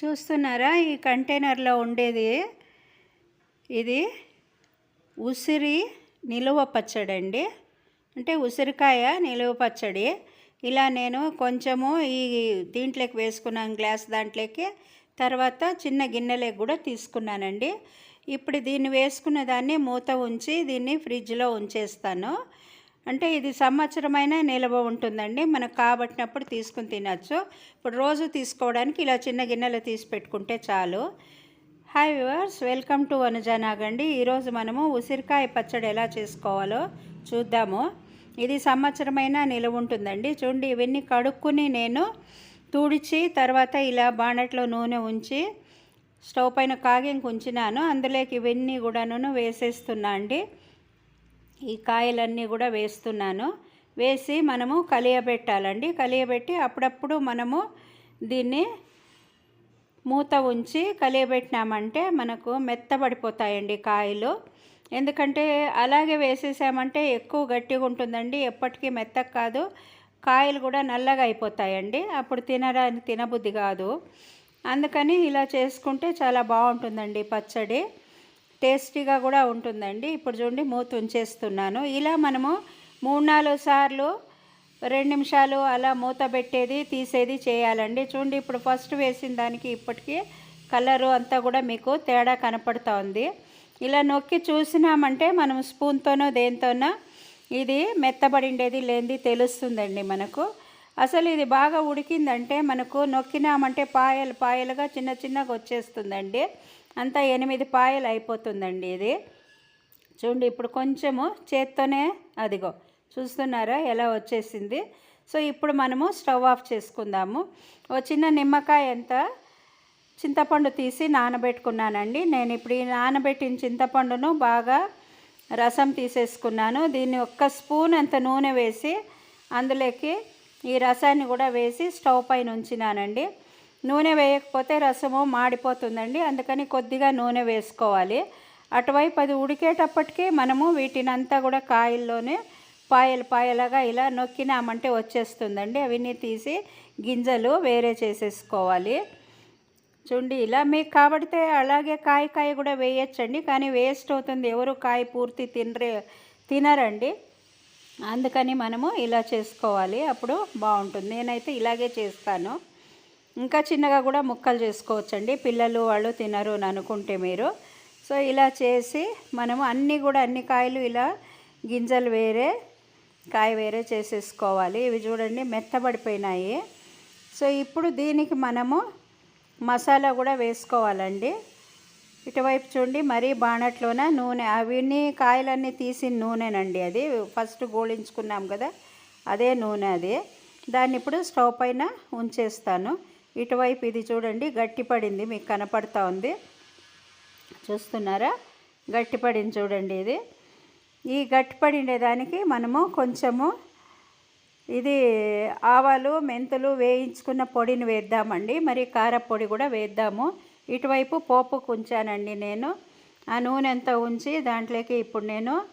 చూస్తున్నారా ఈ కంటైనర్లో ఉండేది? ఇది ఉసిరి నిలువ పచ్చడి అండి అంటే ఉసిరికాయ నిలువ పచ్చడి. ఇలా నేను కొంచెము ఈ దీంట్లోకి వేసుకున్నాను గ్లాస్ దాంట్లోకి. తర్వాత చిన్న గిన్నెలోకి కూడా తీసుకున్నానండి. ఇప్పుడు దీన్ని వేసుకున్న దాన్ని మూత ఉంచి దీన్ని ఫ్రిడ్జ్లో ఉంచేస్తాను. అంటే ఇది సంవత్సరమైన నిల్వ ఉంటుందండి. మనకు కాబట్టినప్పుడు తీసుకుని తినచ్చు. ఇప్పుడు రోజు తీసుకోవడానికి ఇలా చిన్న గిన్నెలు తీసి పెట్టుకుంటే చాలు. హాయ్ వ్యూవర్స్ వెల్కమ్ టు అనుజానాగండి ఈరోజు మనము ఉసిరికాయ పచ్చడి ఎలా చేసుకోవాలో చూద్దాము. ఇది సంవత్సరమైన నిలువ ఉంటుందండి. చూడండి ఇవన్నీ కడుక్కుని నేను తుడిచి తర్వాత ఇలా బాణట్లో నూనె ఉంచి స్టవ్ పైన కాగింకి ఉంచినాను. అందులోకి ఇవన్నీ కూడాను వేసేస్తున్నా అండి. ఈ కాయలన్నీ కూడా వేస్తున్నాను. వేసి మనము కలియబెట్టాలండి. కలియబెట్టి అప్పుడప్పుడు మనము దీన్ని మూత ఉంచి కలియబెట్టినామంటే మనకు మెత్తబడిపోతాయండి కాయలు. ఎందుకంటే అలాగే వేసేసామంటే ఎక్కువ గట్టిగా ఉంటుందండి. ఎప్పటికీ మెత్త కాదు. కాయలు కూడా నల్లగా అయిపోతాయండి. అప్పుడు తినరా తినబుద్ధి కాదు. అందుకని ఇలా చేసుకుంటే చాలా బాగుంటుందండి పచ్చడి. టేస్టీగా కూడా ఉంటుందండి. ఇప్పుడు చూడండి మూత ఉంచేస్తున్నాను. ఇలా మనము మూడు నాలుగు సార్లు రెండు నిమిషాలు అలా మూత పెట్టేది తీసేది చేయాలండి. చూడండి ఇప్పుడు ఫస్ట్ వేసిన దానికి ఇప్పటికీ కలరు అంతా కూడా మీకు తేడా కనపడుతూ ఉంది ఇలా నొక్కి చూసినామంటే మనం స్పూన్తోనో దేనితోనో ఇది మెత్తబడిండేది లేనిది తెలుస్తుందండి మనకు. అసలు ఇది బాగా ఉడికిందంటే మనకు నొక్కినామంటే పాయలు పాయలుగా చిన్న చిన్నగా వచ్చేస్తుందండి. అంతా ఎనిమిది పాయలు అయిపోతుందండి ఇది. చూడండి ఇప్పుడు కొంచెము చేత్తోనే అదిగో చూస్తున్నారా ఎలా వచ్చేసింది? సో ఇప్పుడు మనము స్టవ్ ఆఫ్ చేసుకుందాము. ఓ చిన్న నిమ్మకాయ ఎంత చింతపండు తీసి నానబెట్టుకున్నానండి. నేను ఇప్పుడు ఈ నానబెట్టిన చింతపండును బాగా రసం తీసేసుకున్నాను. దీన్ని ఒక్క స్పూన్ అంత నూనె వేసి అందులోకి ఈ రసాన్ని కూడా వేసి స్టవ్ పైన ఉంచినానండి. నూనె వేయకపోతే రసము మాడిపోతుందండి. అందుకని కొద్దిగా నూనె వేసుకోవాలి. అటువైపు అది ఉడికేటప్పటికీ మనము వీటిని అంతా కూడా కాయల్లోనే పాయలు పాయలుగా ఇలా నొక్కినామంటే వచ్చేస్తుందండి. అవన్నీ తీసి గింజలు వేరే చేసేసుకోవాలి. చూడండి ఇలా మీకు కాబడితే అలాగే కాయ కాయ కూడా వేయచ్చండి. కానీ వేస్ట్ అవుతుంది. ఎవరు కాయ పూర్తి తినరే తినరండి. అందుకని మనము ఇలా చేసుకోవాలి. అప్పుడు బాగుంటుంది. నేనైతే ఇలాగే చేస్తాను. ఇంకా చిన్నగా కూడా ముక్కలు చేసుకోవచ్చండి. పిల్లలు వాళ్ళు తినరు అని అనుకుంటే మీరు. సో ఇలా చేసి మనము అన్నీ కూడా అన్ని కాయలు ఇలా గింజలు వేరే కాయ వేరే చేసేసుకోవాలి. ఇవి చూడండి మెత్తబడిపోయినాయి. సో ఇప్పుడు దీనికి మనము మసాలా కూడా వేసుకోవాలండి. ఇటువైపు చూడండి మరీ బాణట్లోన నూనె. అవన్నీ కాయలన్నీ తీసిన నూనెనండి అది. ఫస్ట్ గోళించుకున్నాం కదా అదే నూనె అది. దాన్ని ఇప్పుడు స్టవ్ పైన ఉంచేస్తాను. ఇటువైపు ఇది చూడండి గట్టిపడింది మీకు కనపడతా ఉంది. చూస్తున్నారా? గట్టిపడింది చూడండి ఇది. ఈ గట్టిపడిండేదానికి మనము కొంచెము ఇది ఆవాలు మెంతులు వేయించుకున్న పొడిని వేద్దామండి. మరి కారపొడి కూడా వేద్దాము. ఇటువైపు పోపుకు ఉంచానండి నేను. ఆ నూనె అంతా ఉంచి దాంట్లోకి ఇప్పుడు నేను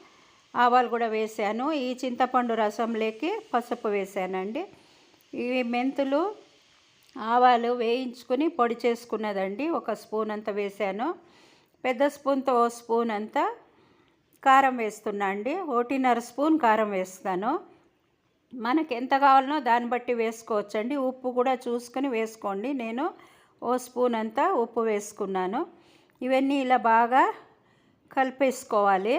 ఆవాలు కూడా వేసాను. ఈ చింతపండు రసంలోకి పసుపు వేసానండి. ఇవి మెంతులు ఆవాలు వేయించుకుని పొడి చేసుకున్నదండి. ఒక స్పూన్ అంత వేసాను పెద్ద స్పూన్తో ఓ స్పూన్ అంతా కారం వేస్తున్నా అండి. ఒకటిన్నర స్పూన్ కారం వేస్తాను మనకి ఎంత కావాలనో దాన్ని బట్టి వేసుకోవచ్చండి. ఉప్పు కూడా చూసుకొని వేసుకోండి. నేను ఓ స్పూన్ అంతా ఉప్పు వేసుకున్నాను. ఇవన్నీ ఇలా బాగా కలిపేసుకోవాలి.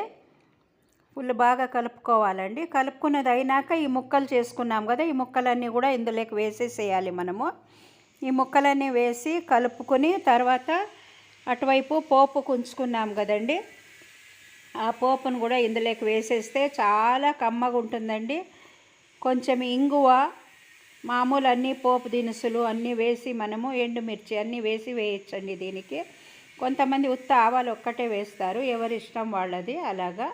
ఫుల్ బాగా కలుపుకోవాలండి. కలుపుకున్నది అయినాక ఈ ముక్కలు చేసుకున్నాం కదా ఈ ముక్కలన్నీ కూడా ఇందులోకి వేసేసేయాలి మనము. ఈ ముక్కలన్నీ వేసి కలుపుకొని తర్వాత అటువైపు పోపు ఉంచుకున్నాం కదండి. ఆ పోపును కూడా ఇందులోకి వేసేస్తే చాలా కమ్మగా ఉంటుందండి. కొంచెం ఇంగువ మామూలు అన్నీ పోపు దినుసులు అన్నీ వేసి మనము ఎండుమిర్చి అన్నీ వేసి వేయచ్చండి దీనికి. కొంతమంది ఉత్త ఆవాలు ఒక్కటే వేస్తారు ఎవరి ఇష్టం వాళ్ళది అలాగా.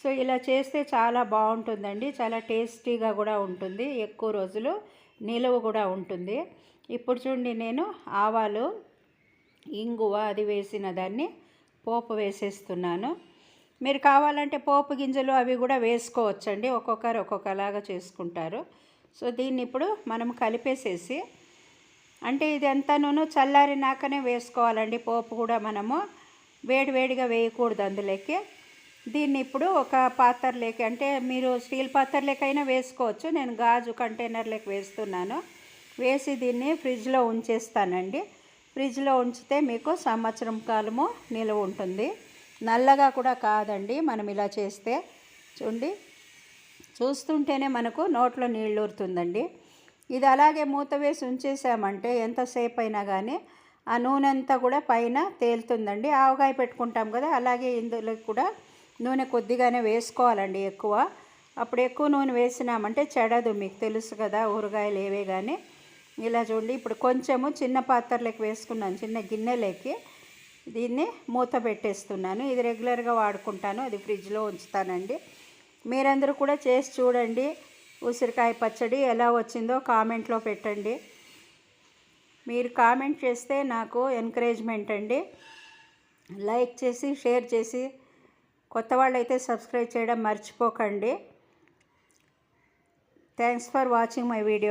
సో ఇలా చేస్తే చాలా బాగుంటుందండి చాలా టేస్టీగా కూడా ఉంటుంది ఎక్కువ రోజులు నిలువ కూడా ఉంటుంది. ఇప్పుడు చూడండి నేను ఆవాలు ఇంగువ అది వేసిన దాన్ని పోపు వేసేస్తున్నాను. మీరు కావాలంటే పోపు గింజలు అవి కూడా వేసుకోవచ్చండి. ఒక్కొక్కరు ఒక్కొక్కలాగా చేసుకుంటారు. సో దీన్ని ఇప్పుడు మనం కలిపేసేసి అంటే ఇది అంతాను చల్లారినాకనే వేసుకోవాలండి. పోపు కూడా మనము వేడివేడిగా వేయకూడదు అందులోకి. దీన్ని ఇప్పుడు ఒక పాత్రలోకి అంటే మీరు స్టీల్ పాత్రలోకైనా వేసుకోవచ్చు. నేను గాజు కంటైనర్లోకి వేస్తున్నాను. వేసి దీన్ని ఫ్రిడ్జ్లో ఉంచేస్తానండి. ఫ్రిడ్జ్లో ఉంచితే మీకు సంవత్సరం కాలము నిలువ ఉంటుంది. నల్లగా కూడా కాదండి మనం ఇలా చేస్తే. చూడండి. చూస్తుంటేనే మనకు నోట్లో నీళ్ళు ఊరుతుందండి. ఇది అలాగే మూత వేసి ఉంచేసామంటే ఎంతసేపు అయినా కానీ ఆ నూనె అంతా కూడా పైన తేలుతుందండి. ఆవకాయ పెట్టుకుంటాం కదా అలాగే ఇందులో కూడా నూనె కొద్దిగానే వేసుకోవాలండి ఎక్కువ. అప్పుడు ఎక్కువ నూనె వేసినామంటే చెడదు మీకు తెలుసు కదా ఊరగాయలు ఏవే కానీ ఇలా చూడండి. ఇప్పుడు కొంచెము చిన్న పాత్రలోకి వేసుకున్నాను. చిన్న గిన్నెలోకి దీన్ని మూత పెట్టేస్తున్నాను. ఇది రెగ్యులర్గా వాడుకుంటాను. అది ఫ్రిడ్జ్లో ఉంచుతానండి. మీరందరూ కూడా చేసి చూడండి. ఉసిరికాయ పచ్చడి ఎలా వచ్చిందో కామెంట్లో పెట్టండి. మీరు కామెంట్ చేస్తే నాకు ఎంకరేజ్మెంట్ అండి. లైక్ చేసి షేర్ చేసి కొత్త వాళ్ళైతే సబ్స్క్రైబ్ చేయడం మర్చిపోకండి. Thanks for watching my video